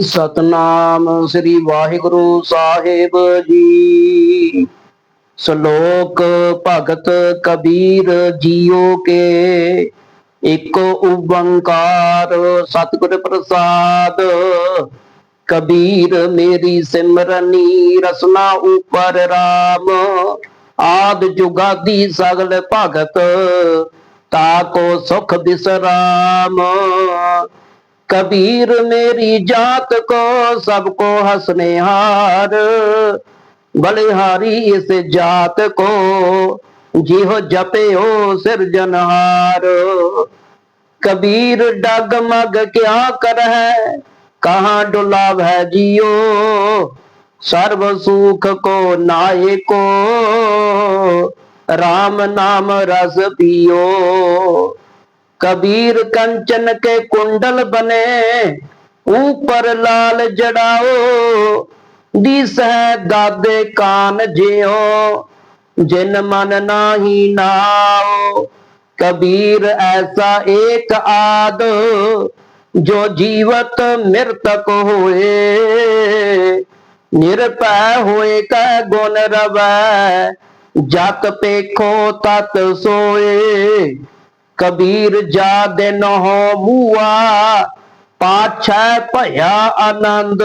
ਸਤਨਾਮ ਸ੍ਰੀ ਵਾਹਿਗੁਰੂ ਸਾਹਿਬ ਜੀ। ਸ਼ਲੋਕ ਭਗਤ ਕਬੀਰ ਜੀਓ ਕੇ। ਇੱਕ ਓੰਕਾਰ ਸਤਿਗੁਰ ਪ੍ਰਸਾਦ। ਕਬੀਰ ਮੇਰੀ ਸਿਮਰਨੀ ਰਸਨਾ ਉਪਰ ਰਾਮ। ਆਦ ਜੁਗਾਦੀ ਸਗਲ ਭਗਤ, ਤਾ ਕੋ ਸੁਖ ਬਿਸਰਾਮ। कबीर मेरी जात को सबको हंसने हार। बलिहारी इस जात को जिहो जपे हो सिरजनहार कबीर डगमग क्या कर है, कहाँ डुलाव है जियो। सर्व सुख को नाये को राम नाम रस पियो। कबीर कंचन के कुंडल बने ऊपर लाल जड़ाओ दिस है दादे कान जियो जिन मन नाही नाओ कबीर ऐसा एक आद जो जीवत मृतक होए निरपै होए कह गुण रवै जत पेखो तत कबीर जा दे हो मुआ, पाछा भया आनंद।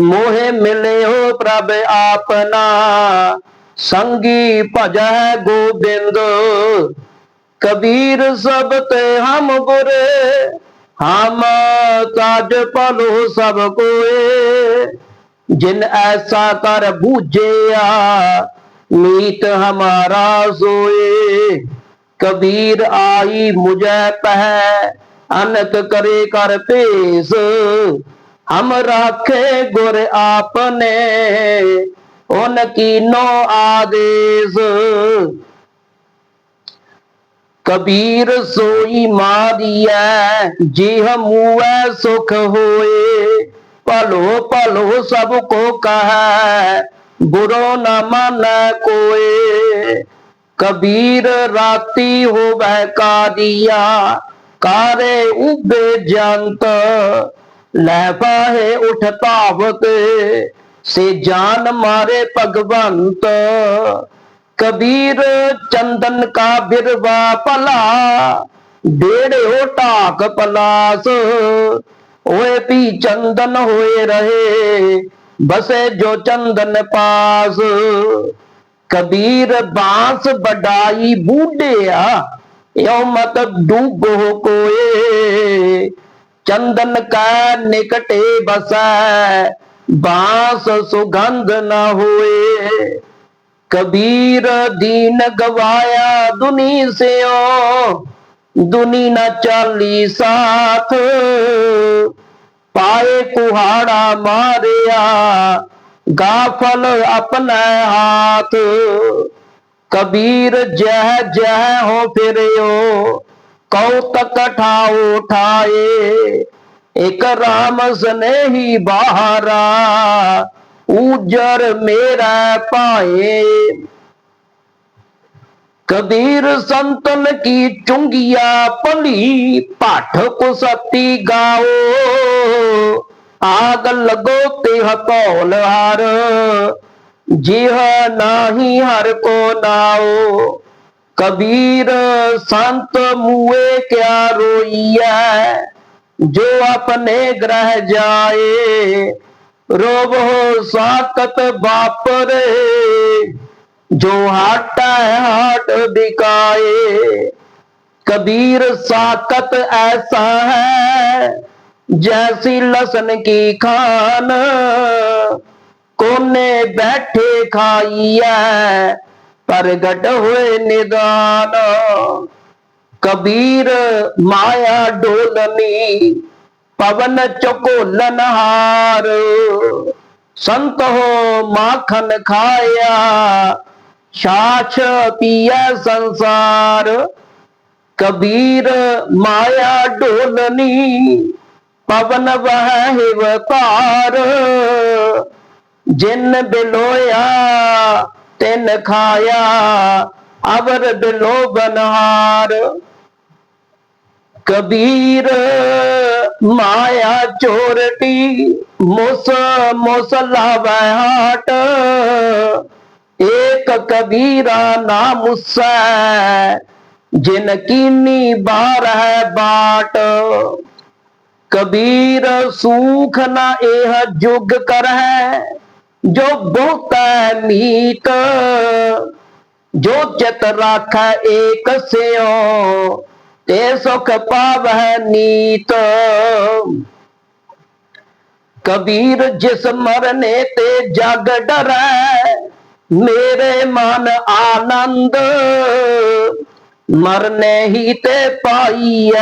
मोहे मिले हो प्रभ आपना, संगी भज गोबिंद। कबीर सब ते हम गुरे, हम ताज पलो सब कोए। जिन ऐसा कर बूझे मीत हमारा सोए। कबीर आई मुझे पह, अनक करे कर पेश हम राखे गुर आपने उन कीनो आदेश। कबीर सोई मारिया जिह मुए सुख होए। भलो भलो सबको कह बुरो न मन कोए। कबीर राती हो वह कादिया कारे उबे जंत। लहबाहे उठ तावत, से जान मारे भगवंत। कबीर चंदन का बिरवा पला, बेड़े हो टाक पलास। ओए पी चंदन होए रहे, बसे जो चंदन पास। कबीर बाँस बडाई बूढ़िया यो मत डूबो कोए। चंदन का निकटे बसा, बाँस सुगंध न होए। कबीर दीन गवाया दुनी से ओ दुनी न चाली साथ। पाए कुहाड़ा मारिया गाफल अपने हाथ। कबीर जह जह हो फिरो कौतक ठाओ ठाए। एक राम स्नेही बाहरा उजर मेरा पाए। कबीर संतन की चुंगिया पली, पाठ को सती गाओ। आग लगो ते हतौल हर जिह नाही हर को नाओ कबीर संत मुए क्या रोइया जो अपने ग्रह जाए रोब हो साकत बापरे जो हाटा है हाट बिकाए कबीर साकत ऐसा है जैसी लसन की खान। कोने बैठे खाइया प्रगट हुए निदान। कबीर माया डोलनी, पवन चकोलन हार संत हो माखन खाया छाछ पिया संसार। कबीर माया डोलनी पवन वह हिवतार जिन बिलोया, तिन खाया, अवर बिलो बनहार। कबीर माया चोरटी, मुस मुस लावे एक कबीरा ना मुस्सै जिन कीनी बार है बाट। कबीर सूख न एह जुग कर है जो बहुत मीत जो चित राख एक स्यो ते सुख पावह नीत कबीर जिस मरने ते जग डरै मेरे मन आनंद मरने ही ते पाइय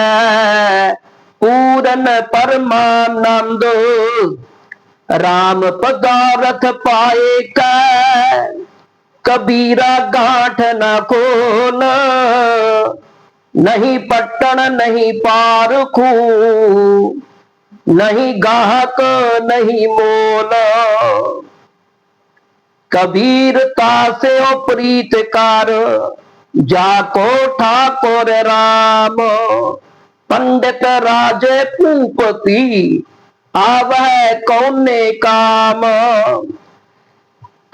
पूरन परमानंद। राम पदारथ पाए कबीरा गांठ न खोल। नहीं पट्टन नहीं पारखू नहीं गाहक, नहीं मोल। कबीर तासे प्रीत कर जाको ठाकुर राम। पंडित राजे भूपति आव कौने काम?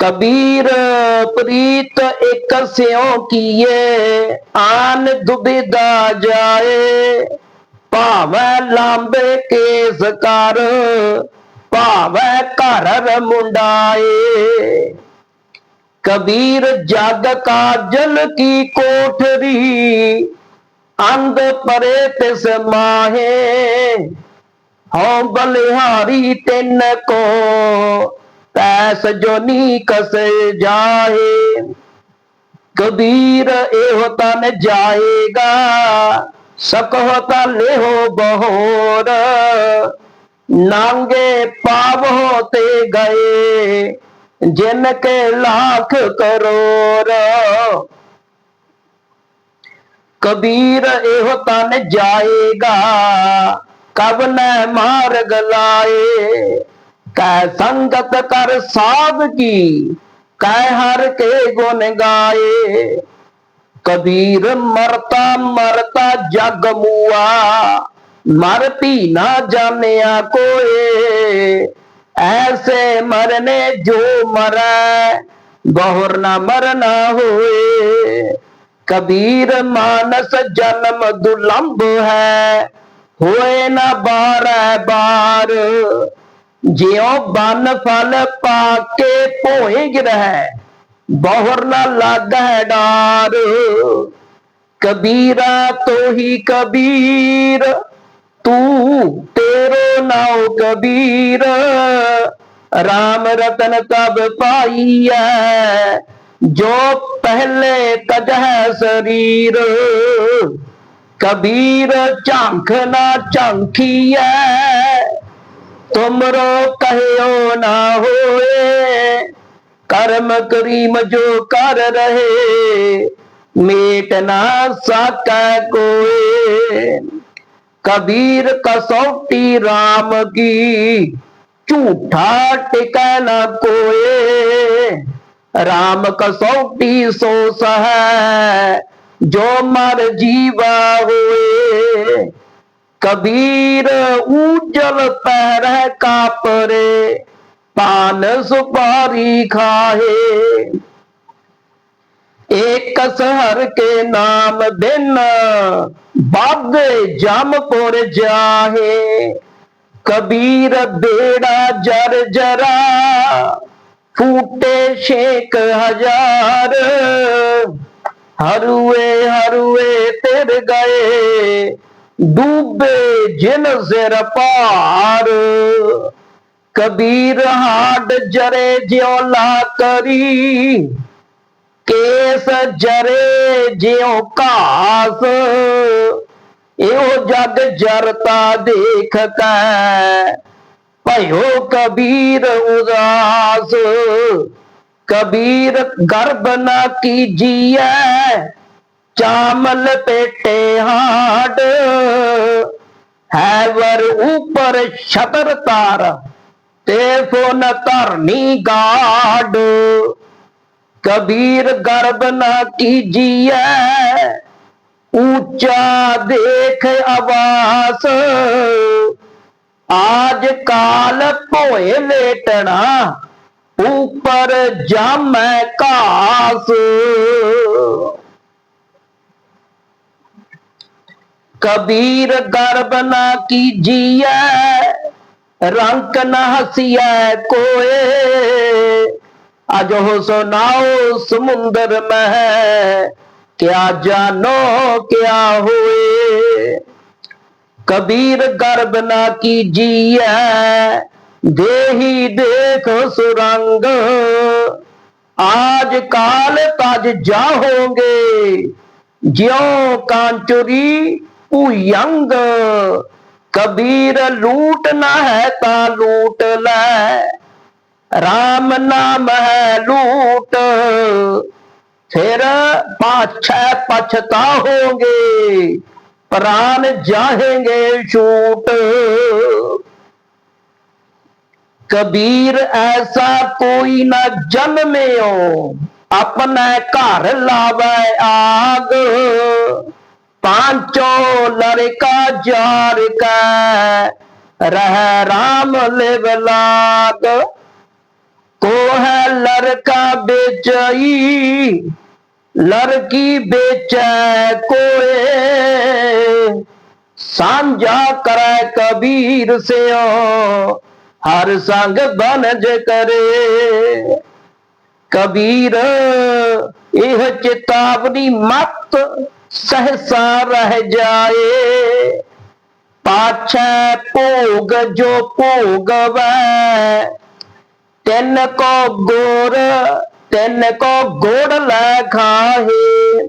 कबीर प्रीत एक किए, आन दुबिदा जाए। पाव लांबे केस कर भावे घर मुंडाए। कबीर जग काजल की कोठरी अंध परे तिस माहे। हो बलिहारी तिन को पैस जो नी कस जाहे। कबीर एहो तन जाएगा सक होता ले बहोर। नांगे पाव होते गए, जिनके लाख करोड़ कबीर एहो तन जाएगा, कब न मार्ग लाए। कह संगत कर साध की, कह हर के गुण गाए। कबीर मरता मरता जग मुआ मरती ना जानिया कोई ऐसे मरने जो मरे, बहुर न मरना हुए। कबीर मानस जन्म दुलंब है हुए न बार बार ज्यो बन फल पाके पोए गिरह बहुर न लग है डार कबीरा तो ही कबीर तू तेरो नाव कबीर राम रतन तब पाइया जो पहले कजह शरीर, कबीर झांखना झांखिया तुमरो कहो ना होए, कर्म करीम जो कर रहे, मेट ना सका कोई कबीर कसौटी राम की, झूठा टिकाना कोए। राम कसौटी सो है जो मर जीवा हुए। कबीर उजल पैर का परे पान सुपारी खाए एक शहर के नाम बिन बाबे जमपुर जाहे। कबीर बेड़ा जर जरा फूटे शेख हज़ार, हरुए हरुए तिर गए, डूबे जिन सिर पार। कबीर हाड जरे ज्योला करी, केस जरे ज्यो कास। यो जग जरता देख कै भयो कबीर उदास। कबीर गर्भ न कीजिए, चामल पेटे हाट है वर ऊपर छतर तार, ते फ़ोन तरनी गाड। कबीर गर्भ न कीजिए, ऊँचा देख आवास। आज काल पोए लेटना, ऊपर जम कास। कबीर गर्भ न कीजिए, रंक न हसिए कोए। अजो सुनाओ समुंदर में है, क्या जानो क्या हुए। कबीर गर्भ न कीजिए देही देखो सुरंग आज काल तज जाहोगे ज्यो कांचुरी उयंग कबीर लूट न है ता लूट ले राम नाम है लूट फिर पाछे पछताओगे प्राण जाहेंगे छूट कबीर ऐसा कोई न जन्मे हो अपने घर लावे आग। पांचो लड़का जार रह राम लिव लाग। को है लड़का बेचई ਲੜਕੀ ਵੇਚੈ ਕੋਏ, ਸਾਂਝਾ ਕਰੈ ਕਬੀਰ ਸਿਓ, ਹਰ ਸੰਗ ਬਨਜ ਕਰੇ। ਕਬੀਰ, ਇਹ ਚੇਤਾਵਨੀ ਮਤ ਸਹਸਾ ਰਹਿ ਜਾਏ। ਪਾਛੈ ਭੋਗ ਜੋ ਭੋਗਵੈ, ਤਿੰਨ ਕੋ ਗੁਰ तेन को गोड़ लखा है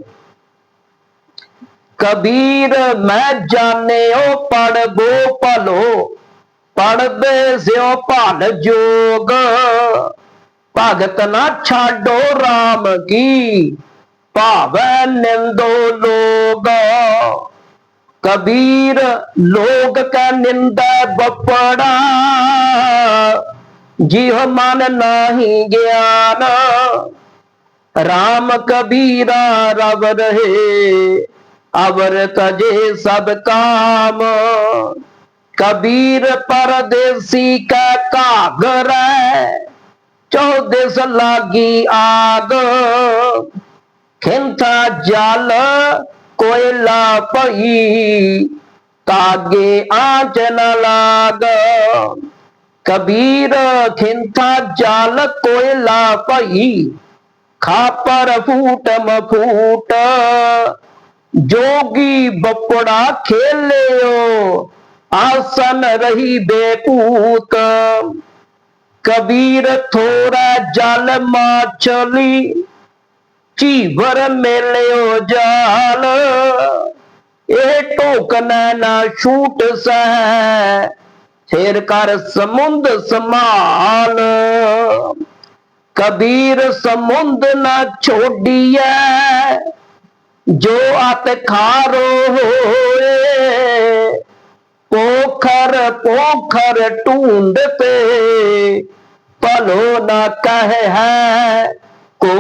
कबीर, मैं जाने ओ पढ़ गो पलो पढ़ बे सो पल जोग। भगत ना छाडो राम की, भाव निंदो लोग। कबीर, लोग का निंदा बपड़ा। जिह मन नाही ज्ञान, राम कबीरा रव रहे अवर तजे सब काम। कबीर परदेसी का कागर चौदेस लागी आग। खिंथा जाल कोयला पही, तागे आँच न लाग। कबीर खिंथा जाल कोयला पई खापर फूट मफूट। जोगी बपड़ा खेलियो आसन रही बेपूत कबीर थोड़ा जल माचली, चीवर मेलियो जाल। ए टोकन ना छूट सह फिर कर समुंद समाल कबीर समुंद न छोड़िए, जो अत खारो होए। पोखर पोखर ढूंढते पलो न कह है को